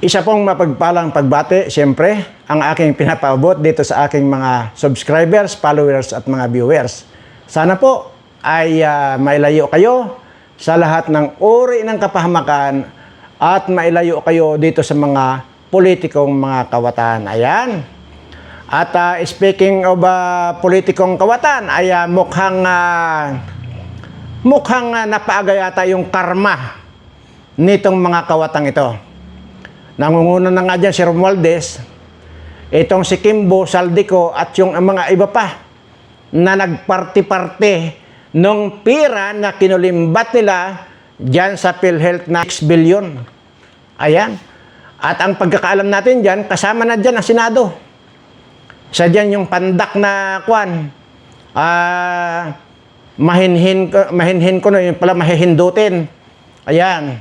Isa pong mapagpalang pagbate, siyempre, ang aking pinapaabot dito sa aking mga subscribers, followers at mga viewers. Sana po ay ah, mailayo kayo sa lahat ng uri ng kapahamakan at mailayo kayo dito sa mga politikong mga kawatan. Ayan. At ah, speaking of ah, politikong kawatan, ay ah, mukhang ah, mukhang uh, napaaga yata yung karma nitong mga kawatang ito. Nangunguna na nga dyan si Romualdez, itong si Kimbo, Saldico at yung mga iba pa na nagparti-parte nung pira na kinulimbat nila dyan sa PhilHealth na 6 billion. Ayan. At ang pagkakaalam natin dyan, kasama na dyan ang Senado. Sa dyan yung pandak na kwan. Ah, mahinhin ko, mahinhin ko na yun pala mahihindutin. Ayan.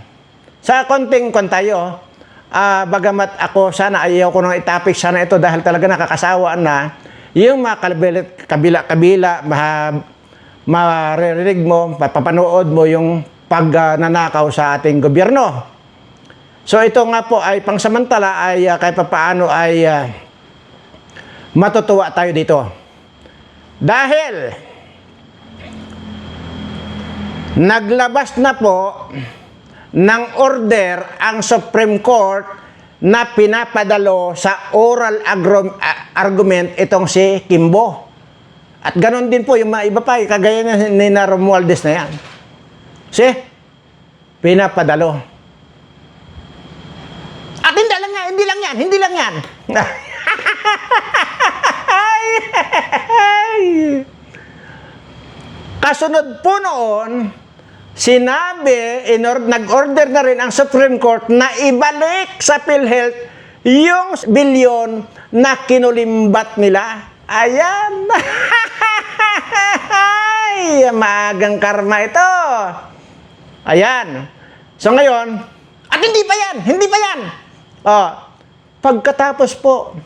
Sa konting kwan tayo, ah, bagamat ako sana ayaw ko nang itapik sana ito dahil talaga nakakasawa na yung mga kabila, kabila, kabila ma, maririnig mo, papanood mo yung pagnanakaw sa ating gobyerno. So ito nga po ay pangsamantala ay uh, kahit papaano ay ah, matutuwa tayo dito. Dahil naglabas na po ng order ang Supreme Court na pinapadalo sa oral argument itong si Kimbo. At ganon din po yung mga iba pa, kagaya ni na Romualdez na yan. Si, pinapadalo. At hindi lang yan, hindi lang yan, hindi lang yan. Kasunod po noon, sinabi, inor- nag-order na rin ang Supreme Court na ibalik sa PhilHealth yung bilyon na kinulimbat nila. Ayan! Ay, maagang karma ito. Ayan. So ngayon, at hindi pa yan, hindi pa yan. Oh, pagkatapos po,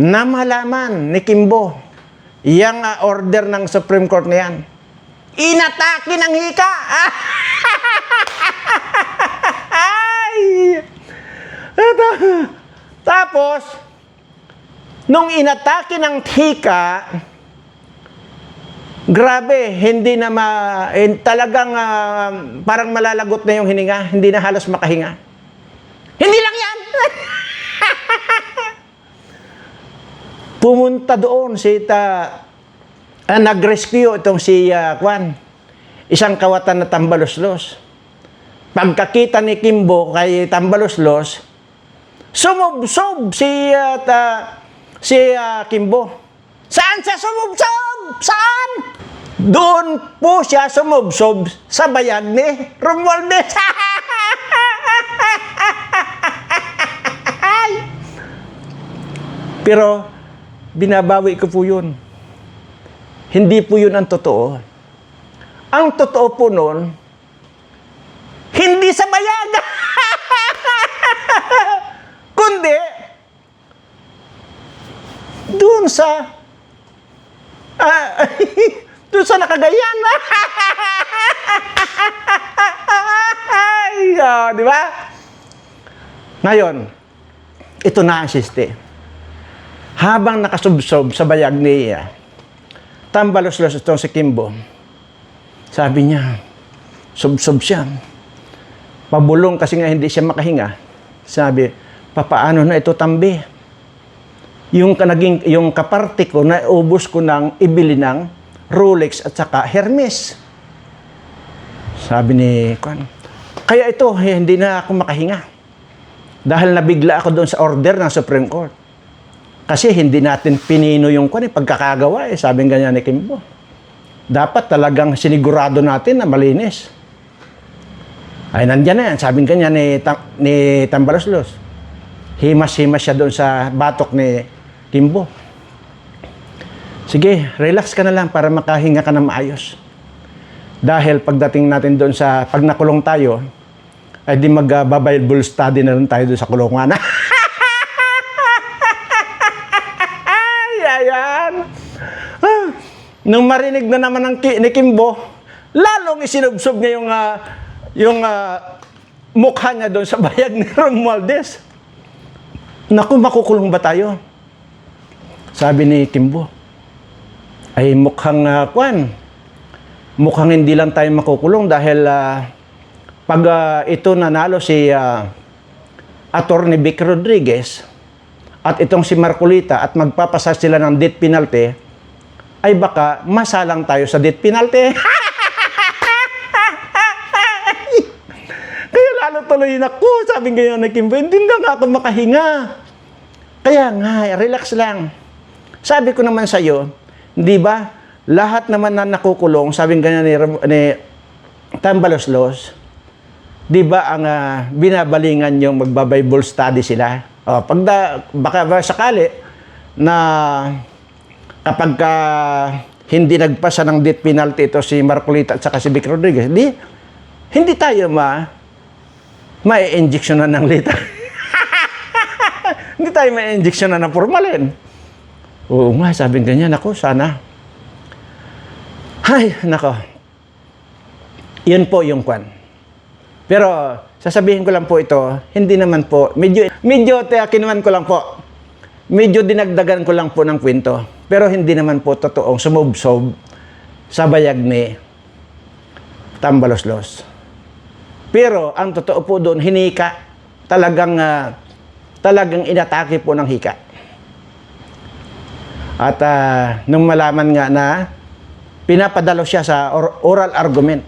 na malaman ni Kimbo, yung ah, order ng Supreme Court na yan, inatake ng hika. Ay! Ito. Tapos, nung inatake ng hika, grabe, hindi na ma... eh, talagang ah, parang malalagot na yung hininga, hindi na halos makahinga. Hindi lang yan! Pumunta doon si ta ah, nag-rescue itong si ah, Kwan. Isang kawatan na tambaloslos. Pagkakita ni Kimbo kay tambaloslos, sumubsob si ta- si ah, Kimbo. Saan siya sumubsob? Saan? Doon po siya sumubsob sa bayag ni Romualdez. Pero binabawi ko po yun. Hindi po yun ang totoo. Ang totoo po nun, hindi sa bayag. Kundi, doon sa, ah, doon sa nakagayan. Ay, oh, di ba? Ngayon, ito na ang siste habang nakasubsob sa bayag ni uh, tambalos-los itong si Kimbo, sabi niya, subsob siya. Pabulong kasi nga hindi siya makahinga. Sabi, papaano na ito tambi? Yung, kanaging, yung kaparte ko na ubos ko ng ibili ng Rolex at saka Hermes. Sabi ni Kwan, kaya ito, eh, hindi na ako makahinga. Dahil nabigla ako doon sa order ng Supreme Court. Kasi hindi natin pinino yung kwan, eh, pagkakagawa eh, sabi ganyan ni Kimbo. Dapat talagang sinigurado natin na malinis. Ay, nandyan na yan. Sabi ganyan ni, Tam- ni Tambaloslos. Himas-himas siya doon sa batok ni Kimbo. Sige, relax ka na lang para makahinga ka na maayos. Dahil pagdating natin doon sa, pag nakulong tayo, ay di mag-bible study na lang tayo doon sa kulungan. Nung marinig na naman ng ki- ni Kimbo, lalong isinubsob niya yung, ah, yung, ah, mukha niya doon sa bayag ni Romualdez. Naku, makukulong ba tayo? Sabi ni Kimbo, ay mukhang uh, kwan. Mukhang hindi lang tayo makukulong dahil ah, pag ah, ito nanalo si uh, Attorney Vic Rodriguez at itong si Marcolita at magpapasa sila ng death penalty, ay baka masalang tayo sa death penalty. Kaya lalo tuloy na ko, sabi ngayon ni Kimbo, hindi na nga ako makahinga. Kaya nga, relax lang. Sabi ko naman sa iyo, di ba, lahat naman na nakukulong, sabi ganyan ni, ni Tambaloslos, di ba ang ah, binabalingan yung magba-Bible study sila? O, pag baka ba sakali na kapag ka hindi nagpasa ng death penalty ito si Marcolita at saka si Vic Rodriguez, di, hindi tayo ma ma-injection na ng lita. hindi tayo ma-injection na ng formalin. Oo nga, sabi ganyan, ako, sana. Ay, nako. Yun po yung kwan. Pero, sasabihin ko lang po ito, hindi naman po, medyo, medyo, te, kinuman ko lang po, medyo dinagdagan ko lang po ng kwento. Pero hindi naman po totoong sumubsob sa bayag ni Tambaloslos. Pero ang totoo po doon, hinika. Talagang, ah, talagang inatake po ng hika. At ah, nung malaman nga na pinapadalo siya sa or- oral argument.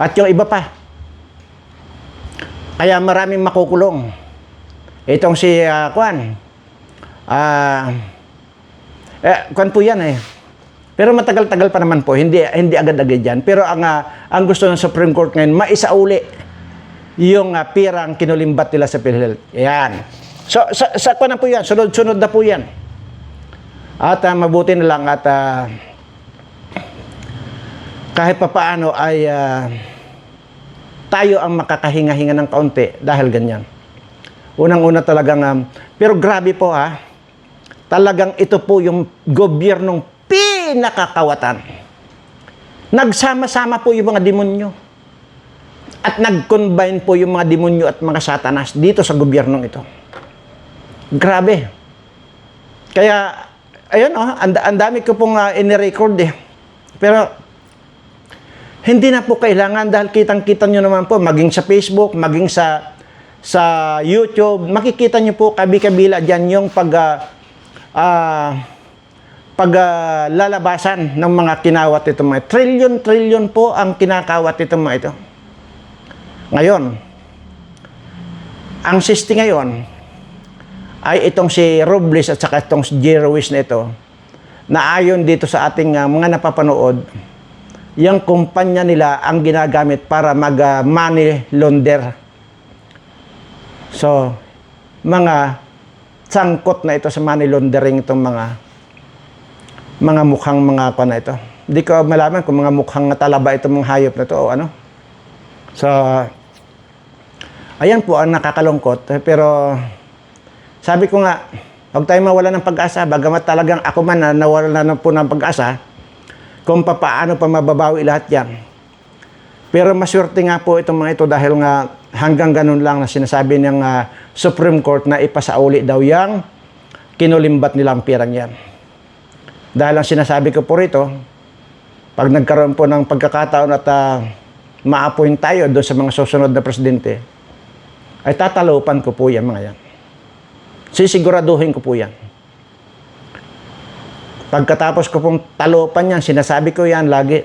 At yung iba pa. Kaya maraming makukulong. Itong si ah, Kwan. Ah, eh, Kwan po yan eh. Pero matagal-tagal pa naman po, hindi hindi agad-agad yan. Pero ang ah, ang gusto ng Supreme Court ngayon, maisauli yung uh, pirang kinulimbat nila sa PhilHealth. Yan. So, sa, sa kwan na po yan, sunod-sunod na po yan. At ah, mabuti na lang at ah, kahit papaano ay ah, tayo ang makakahinga-hinga ng kaunti dahil ganyan. Unang-una talagang, um, pero grabe po ha, talagang ito po yung gobyernong pinakakawatan. Nagsama-sama po yung mga demonyo. At nag-combine po yung mga demonyo at mga satanas dito sa gobyernong ito. Grabe. Kaya, ayun oh, ang, ang dami ko pong uh, inirecord eh. Pero, hindi na po kailangan dahil kitang-kita nyo naman po, maging sa Facebook, maging sa sa YouTube, makikita nyo po kabi-kabila dyan yung pag ah, ah, pag ah, lalabasan ng mga kinawat itong mga trillion-trillion po ang kinakawat itong mga ito. Ngayon, ang sisti ngayon ay itong si Robles at saka itong si Jerowis na ito na ayon dito sa ating ah, mga napapanood, yung kumpanya nila ang ginagamit para mag ah, launder. So, mga sangkot na ito sa money laundering itong mga mga mukhang mga pa na ito. Hindi ko malaman kung mga mukhang talaba itong mga hayop na ito o ano. So, ayan po ang nakakalungkot. Eh, Pero, sabi ko nga, huwag tayo mawala ng pag-asa. Bagamat talagang ako man na nawala na po ng pag-asa, kung papaano pa mababawi lahat yan. Pero maswerte nga po itong mga ito dahil nga hanggang ganun lang na sinasabi ng ah, Supreme Court na ipasauli daw yang kinulimbat nilang pirang yan. Dahil ang sinasabi ko po rito, pag nagkaroon po ng pagkakataon at uh, ma-appoint tayo doon sa mga susunod na presidente, ay tatalupan ko po yan mga yan. Sisiguraduhin ko po yan. Pagkatapos ko pong talupan yan, sinasabi ko yan lagi,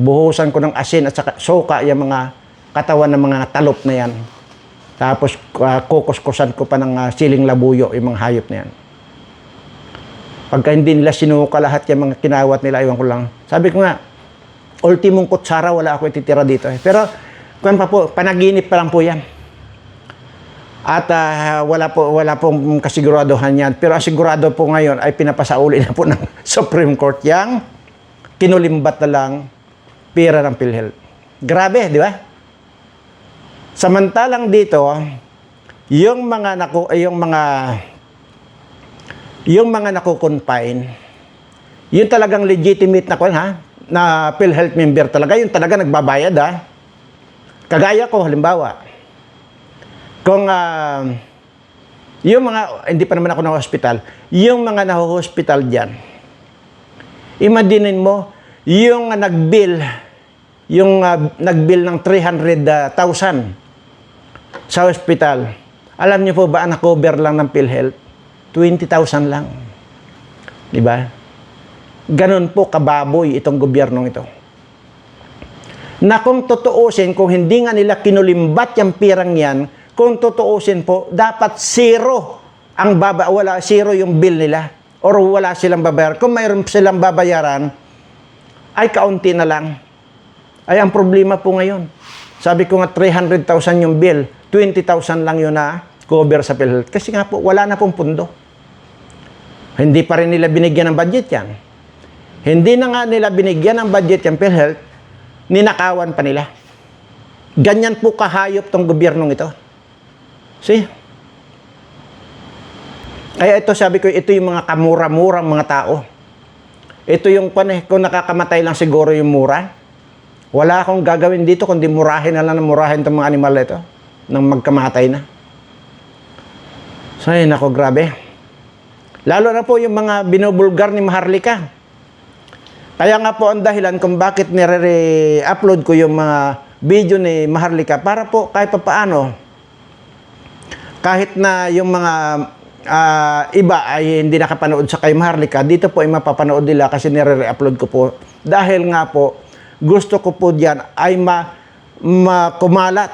buhusan ko ng asin at saka suka yung mga katawan ng mga talop na yan. Tapos uh, kukuskusan ko pa ng ah, siling labuyo yung mga hayop na yan. Pagka hindi nila sinuka lahat yung mga kinawat nila, iwan ko lang. Sabi ko nga, ultimong kutsara, wala ako ititira dito. Eh. Pero, kung pa po, panaginip pa lang po yan. At ah, wala po wala pong kasiguraduhan yan. Pero ang sigurado po ngayon ay pinapasauli na po ng Supreme Court yang kinulimbat na lang pira ng PhilHealth. Grabe, di ba? Samantalang dito, yung mga naku, yung mga yung mga nakukonfine, yung talagang legitimate na kwan ha, na PhilHealth member talaga, yung talaga nagbabayad ha. Kagaya ko, halimbawa, kung ah, yung mga, hindi pa naman ako na hospital, yung mga naho-hospital dyan, imaginin mo, yung uh, nag-bill, yung ah, nag-bill ng 300,000 sa hospital, alam niyo po ba, ang na-cover lang ng PhilHealth? 20,000 lang. Di ba? Ganon po kababoy itong gobyernong ito. Na kung tutuusin, kung hindi nga nila kinulimbat yung pirang yan, kung tutuusin po, dapat zero ang baba, wala, zero yung bill nila. Or wala silang babayaran. Kung mayroon silang babayaran, ay kaunti na lang. Ay ang problema po ngayon. Sabi ko nga 300,000 yung bill, 20,000 lang yun na cover sa PhilHealth. Kasi nga po, wala na pong pundo. Hindi pa rin nila binigyan ng budget yan. Hindi na nga nila binigyan ng budget yung PhilHealth, ninakawan pa nila. Ganyan po kahayop tong gobyernong ito. See? Kaya ito sabi ko, ito yung mga kamura-murang mga tao. Ito yung pan eh, kung nakakamatay lang siguro yung mura. Wala akong gagawin dito kundi murahin na lang ng murahin itong mga animal ito nang magkamatay na. So, ay, nako, grabe. Lalo na po yung mga binubulgar ni Maharlika. Kaya nga po ang dahilan kung bakit nire-upload ko yung mga video ni Maharlika para po kahit pa paano, kahit na yung mga ah, iba ay hindi nakapanood sa kay Maharlika, dito po ay mapapanood nila kasi nire-upload ko po. Dahil nga po, gusto ko po diyan ay ma makumalat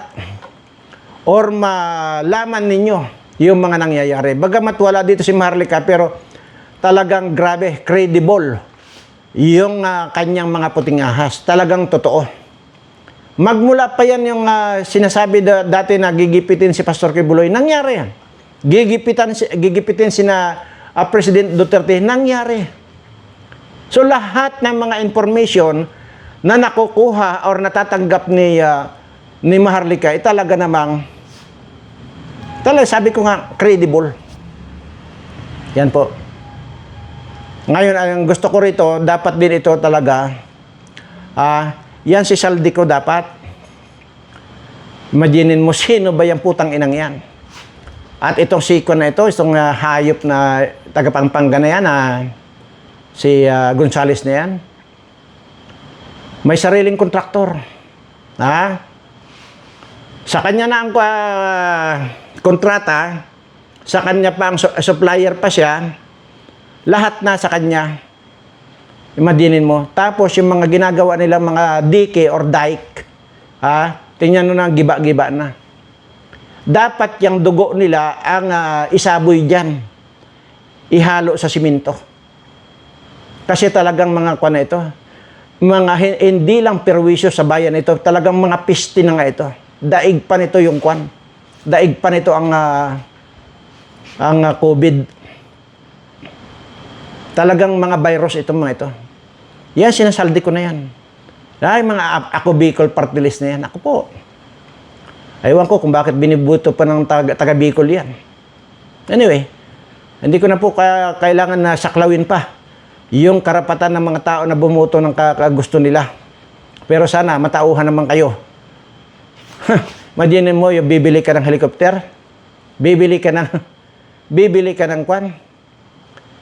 or malaman ninyo yung mga nangyayari. Bagamat wala dito si Maharlika pero talagang grabe, credible yung ah, kanyang mga puting ahas. Talagang totoo. Magmula pa yan yung ah, sinasabi da, dati na gigipitin si Pastor Kibuloy. Nangyari yan. Gigipitan, gigipitin sina ah, President Duterte. Nangyari. So lahat ng mga information na nakukuha or natatanggap ni ah, ni Maharlika ay talaga namang talaga sabi ko nga credible. Yan po. Ngayon, ang gusto ko rito, dapat din ito talaga, ah, yan si Saldico dapat. Imaginin mo, sino ba yung putang inang yan? At itong siko na ito, itong ah, hayop na tagapangpangga na yan, ah, si ah, Gonzales na yan, may sariling kontraktor. Ha? Sa kanya na ang ah, kontrata, sa kanya pa ang su- supplier pa siya, lahat na sa kanya. Imaginin mo. Tapos yung mga ginagawa nilang mga dike or dike, ha? Tingnan mo na, giba-giba na. Dapat yung dugo nila ang ah, isaboy dyan. Ihalo sa simento. Kasi talagang mga kwa na ito, mga hi- hindi lang perwisyo sa bayan ito, talagang mga piste na nga ito. Daig pa nito yung kwan. Daig pa nito ang ah, ang ah, COVID. Talagang mga virus itong mga ito. Yan, sinasaldi ko na yan. Ay, mga ako Bicol party list na yan. Ako po. Aywan ko kung bakit binibuto pa ng taga, taga Bicol yan. Anyway, hindi ko na po ka- kailangan na saklawin pa yung karapatan ng mga tao na bumuto ng kagusto nila. Pero sana, matauhan naman kayo. Madinin mo, yung bibili ka ng helicopter, bibili ka ng, bibili ka ng kwan,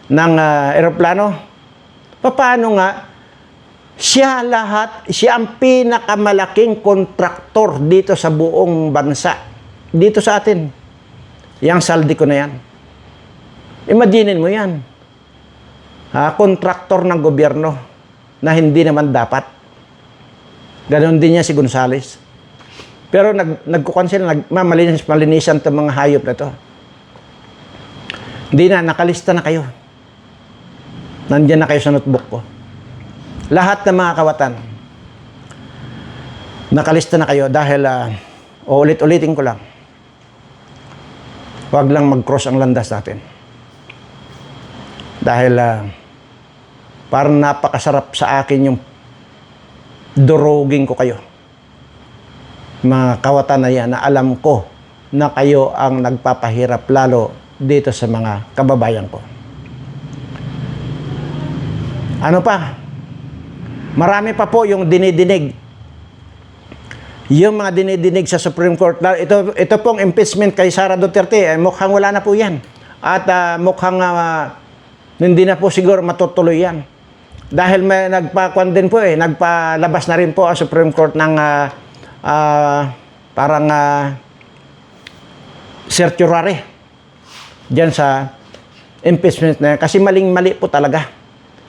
ng ah, eroplano. Paano nga, siya lahat, siya ang pinakamalaking kontraktor dito sa buong bansa. Dito sa atin. Yang saldi ko na yan. Imaginin mo yan. Ha, kontraktor ng gobyerno na hindi naman dapat. Ganon din niya si Gonzales. Pero nag, nagkukan sila, nagmamalinis, malinisan itong mga hayop na to. Hindi na, nakalista na kayo. Nandiyan na kayo sa notebook ko. Lahat ng mga kawatan, nakalista na kayo dahil, uh, ulit-ulitin ko lang, huwag lang mag-cross ang landas natin. Dahil, ah, parang napakasarap sa akin yung durugin ko kayo. Mga kawatan na yan na alam ko na kayo ang nagpapahirap lalo dito sa mga kababayan ko. Ano pa? Marami pa po yung dinidinig yung mga dinidinig sa Supreme Court, ito, ito pong impeachment kay Sara Duterte, eh, mukhang wala na po yan. At ah, mukhang ah, hindi na po siguro matutuloy yan. Dahil may nagpa din po eh, nagpalabas na rin po ang Supreme Court ng ah, ah, parang uh, certiorari dyan sa impeachment na yan. Kasi maling-mali po talaga.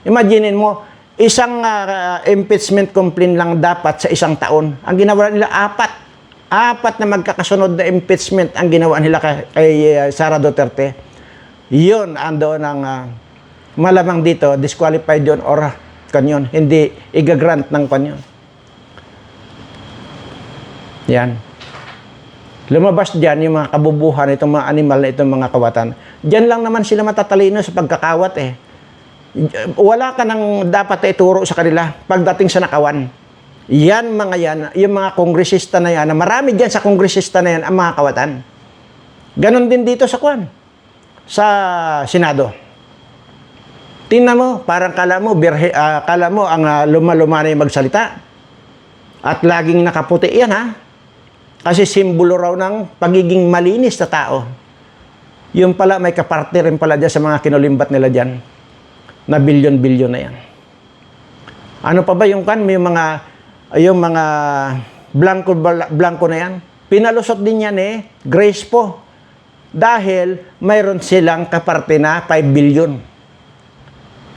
Imaginin mo, isang ah, impeachment complaint lang dapat sa isang taon. Ang ginawa nila, apat. Apat na magkakasunod na impeachment ang ginawa nila kay, kay ah, Sara Duterte. Yun, ando ng ah, malamang dito, disqualified yun or kanyon. Hindi igagrant ng kanyon. Yan. Lumabas dyan yung mga kabubuhan, itong mga animal na itong mga kawatan. Diyan lang naman sila matatalino sa pagkakawat eh. Wala ka nang dapat ituro sa kanila pagdating sa nakawan. Yan mga yan, yung mga kongresista na yan, marami dyan sa kongresista na yan ang mga kawatan. Ganon din dito sa kwan, sa Senado. Tingnan mo, parang kala mo, birhe, ah, kala mo ang ah, luma-luma na yung magsalita. At laging nakaputi yan ha. Kasi simbolo raw ng pagiging malinis na tao. Yung pala, may kaparte rin pala dyan sa mga kinulimbat nila dyan. Na bilyon-bilyon na yan. Ano pa ba yung kan? May mga, yung mga blanco, blanco na yan. Pinalusot din yan eh. Grace po. Dahil mayroon silang kaparte na 5 billion.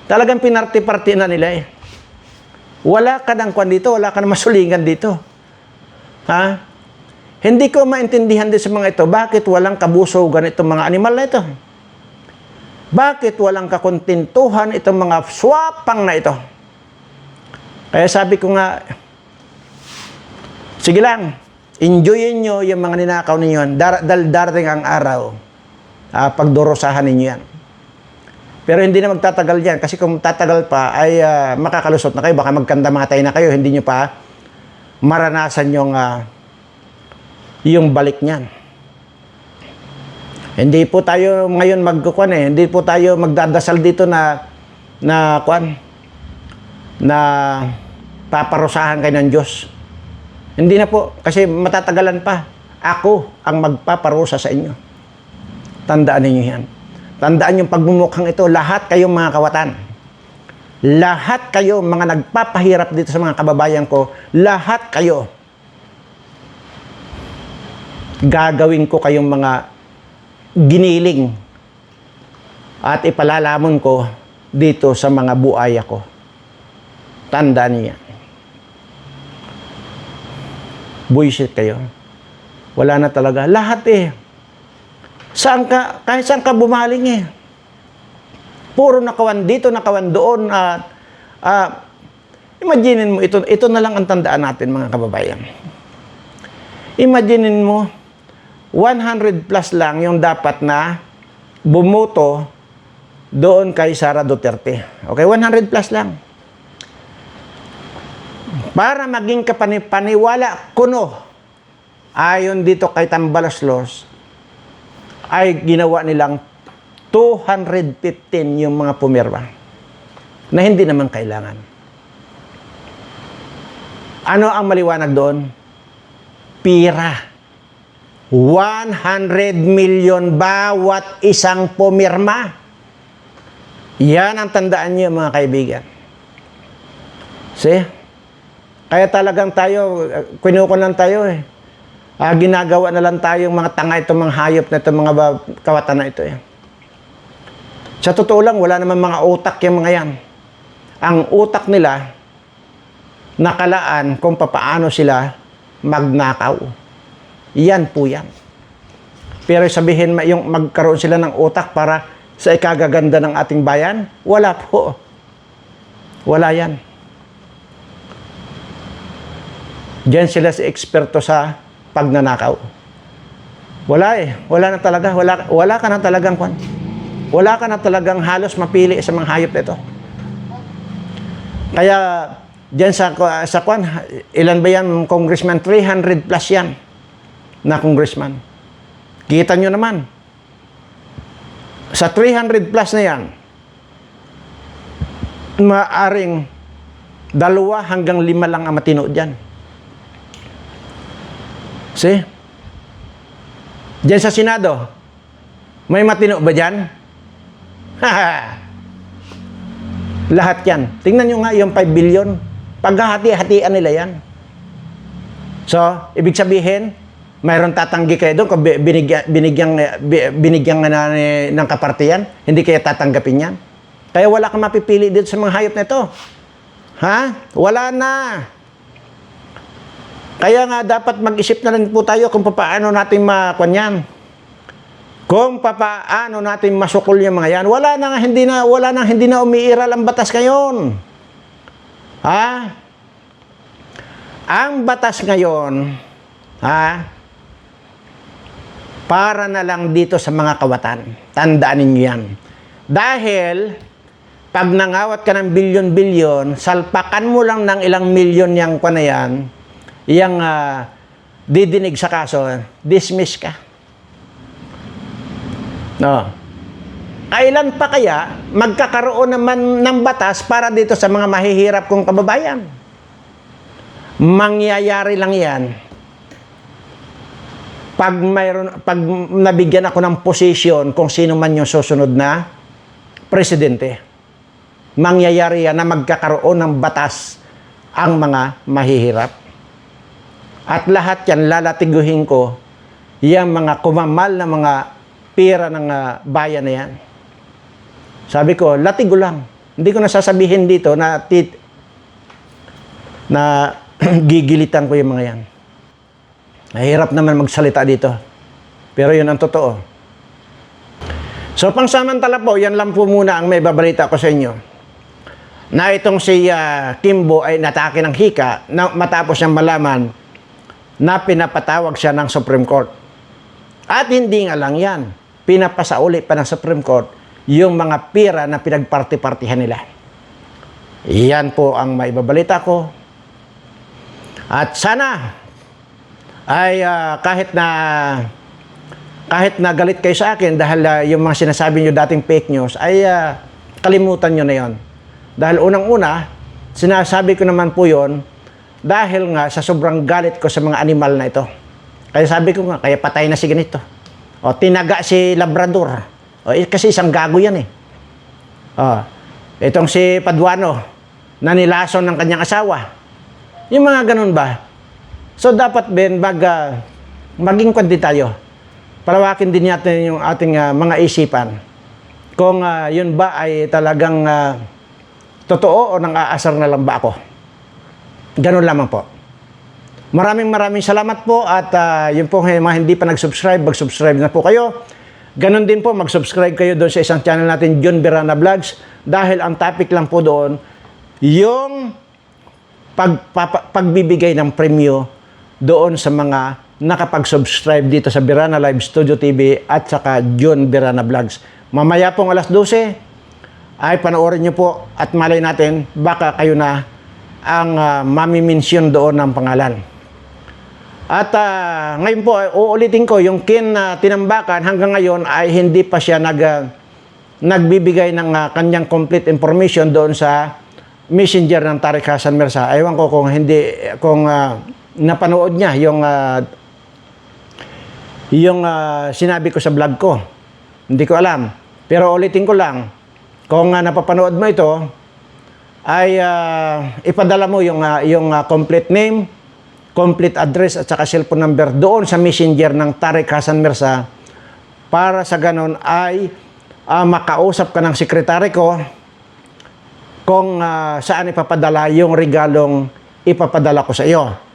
Talagang pinarte-parte na nila eh. Wala ka ng kwan dito, wala ka ng masulingan dito. Ha? Hindi ko maintindihan din sa mga ito, bakit walang kabusugan itong mga animal na ito? Bakit walang kakontintuhan itong mga swapang na ito? Kaya sabi ko nga, sige lang, enjoyin nyo yung mga ninakaw ninyo dar- dahil darating ang araw, ah, pagdurusahan ninyo yan. Pero hindi na magtatagal yan kasi kung tatagal pa ay ah, makakalusot na kayo, baka magkandamatay na kayo, hindi nyo pa maranasan yung ah, yung balik niyan. Hindi po tayo ngayon magkukuan eh. Hindi po tayo magdadasal dito na na kuan na paparusahan kayo ng Diyos. Hindi na po kasi matatagalan pa. Ako ang magpaparusa sa inyo. Tandaan ninyo yan. Tandaan yung pagmumukhang ito, lahat kayong mga kawatan. Lahat kayo mga nagpapahirap dito sa mga kababayan ko, lahat kayo gagawin ko kayong mga giniling at ipalalamon ko dito sa mga buaya ko. Tandaan niya. Buisit kayo. Wala na talaga. Lahat eh. Saan ka, kahit saan ka bumaling eh. Puro nakawan dito, nakawan doon. At, ah, imaginin mo, ito, ito na lang ang tandaan natin mga kababayan. Imaginin mo, 100 plus lang yung dapat na bumoto doon kay Sara Duterte. Okay, 100 plus lang. Para maging kapanipaniwala kuno ayon dito kay Tambalaslos ay ginawa nilang 215 yung mga pumirma na hindi naman kailangan. Ano ang maliwanag doon? Pira. 100 million bawat isang pumirma. Yan ang tandaan niyo mga kaibigan. See? Kaya talagang tayo, kinukunan tayo eh. Ah, ginagawa na lang tayong mga tanga itong mga hayop na itong mga kawatan na ito eh. Sa totoo lang, wala naman mga utak yung mga yan. Ang utak nila, nakalaan kung papaano sila magnakaw. Yan po yan. Pero sabihin ma- yung magkaroon sila ng utak para sa ikagaganda ng ating bayan, wala po. Wala yan. Diyan sila si eksperto sa pagnanakaw. Wala eh. Wala na talaga. Wala, wala ka na talagang kwan. Wala ka na talagang halos mapili sa mga hayop nito. Kaya diyan sa sa kwan, ilan ba yan congressman? 300 plus yan na congressman. Kita nyo naman. Sa 300 plus na yan, maaring dalawa hanggang lima lang ang matino dyan. See? Diyan sa Senado, may matino ba dyan? Lahat yan. Tingnan nyo nga yung 5 billion. Paghahati-hatian nila yan. So, ibig sabihin, mayroon tatanggi kayo doon kung bi- binigyan, binigyan, bi- binigyan na ni- ng kapartiyan, hindi kaya tatanggapin yan. Kaya wala kang mapipili dito sa mga hayop na ito. Ha? Wala na. Kaya nga dapat mag-isip na rin po tayo kung paano natin makuan yan. Kung papaano natin masukol yung mga yan. Wala na hindi na, wala na, hindi na umiiral ang batas ngayon. Ha? Ang batas ngayon, ha? Para na lang dito sa mga kawatan. Tandaan ninyo yan. Dahil, pag nangawat ka ng bilyon-bilyon, salpakan mo lang ng ilang milyon yang pa na yan, yung ah, didinig sa kaso, dismiss ka. No. Kailan pa kaya magkakaroon naman ng batas para dito sa mga mahihirap kong kababayan? Mangyayari lang yan pag mayroon pag nabigyan ako ng posisyon kung sino man yung susunod na presidente. Mangyayari yan na magkakaroon ng batas ang mga mahihirap. At lahat yan lalatiguhin ko yung mga kumamal na mga pera ng ah, bayan na yan. Sabi ko, latigo lang. Hindi ko nasasabihin dito na tit na gigilitan ko yung mga yan. Nahirap naman magsalita dito. Pero yun ang totoo. So, pangsamantala po, yan lang po muna ang may babalita ko sa inyo. Na itong si ah, Kimbo ay natake ng hika na matapos niyang malaman na pinapatawag siya ng Supreme Court. At hindi nga lang yan. Pinapasauli pa ng Supreme Court yung mga pira na pinagparti-partihan nila. Iyan po ang maibabalita ko. At sana ay ah, kahit na kahit na galit kayo sa akin dahil ah, yung mga sinasabi nyo dating fake news ay ah, kalimutan nyo na yon. Dahil unang-una, sinasabi ko naman po yon dahil nga sa sobrang galit ko sa mga animal na ito. Kaya sabi ko nga, kaya patay na si ganito. O, tinaga si Labrador. O, kasi isang gago yan eh. O, itong si Paduano, na nilason ng kanyang asawa. Yung mga ganun ba? So, dapat din, bag, ah, maging kwandi tayo. Palawakin din natin yung ating ah, mga isipan. Kung ah, yun ba ay talagang ah, totoo o nang aasar na lang ba ako. Ganun lamang po. Maraming maraming salamat po at ah, yun po mga hindi pa nag-subscribe, mag-subscribe na po kayo. Ganon din po, mag-subscribe kayo doon sa isang channel natin, John Berana Vlogs, dahil ang topic lang po doon, yung pagpapa- pagbibigay ng premyo doon sa mga nakapag-subscribe dito sa Berana Live Studio TV at saka John Berana Vlogs. Mamaya pong alas 12 ay panoorin nyo po at malay natin baka kayo na ang uh, mamimensyon doon ng pangalan. At ah, ngayon po, ay uulitin ko, yung kin na tinambakan hanggang ngayon ay hindi pa siya nag, ah, nagbibigay ng ah, kanyang complete information doon sa messenger ng Tariq Hassan Mirza. Ewan ko kung hindi, kung ah, napanood niya yung, ah, yung ah, sinabi ko sa vlog ko. Hindi ko alam. Pero ulitin ko lang, kung ah, napapanood mo ito, ay ah, ipadala mo yung, ah, yung ah, complete name, complete address at saka cellphone number doon sa messenger ng Tariq Hassan Mirza para sa ganon ay ah, makausap ka ng sekretary ko kung ah, saan ipapadala yung regalong ipapadala ko sa iyo.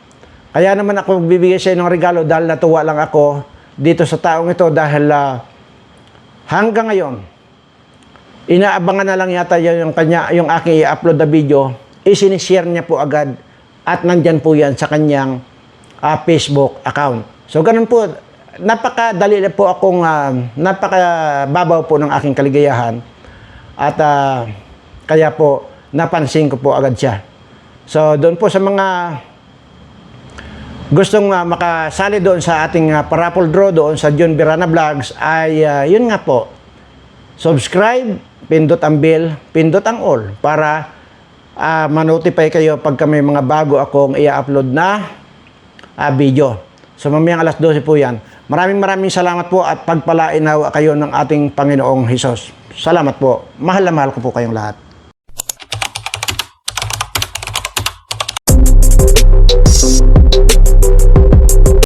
Kaya naman ako bibigay sa ng regalo dahil natuwa lang ako dito sa taong ito dahil ah, hanggang ngayon, inaabangan na lang yata yun yung, kanya, yung aking i-upload na video, isinishare niya po agad at nandyan po yan sa kanyang ah, Facebook account. So ganun po, napakadali na po akong, ah, napakababaw po ng aking kaligayahan at ah, kaya po napansin ko po agad siya. So doon po sa mga gustong ah, makasali doon sa ating uh, parapol draw doon sa John Birana Vlogs ay ah, yun nga po, subscribe, pindot ang bell, pindot ang all para ah, manotify kayo pagka may mga bago akong i-upload na ah, video. So mamayang alas 12 po yan. Maraming maraming salamat po at pagpalainawa kayo ng ating Panginoong Hesus. Salamat po. Mahal na mahal ko po kayong lahat.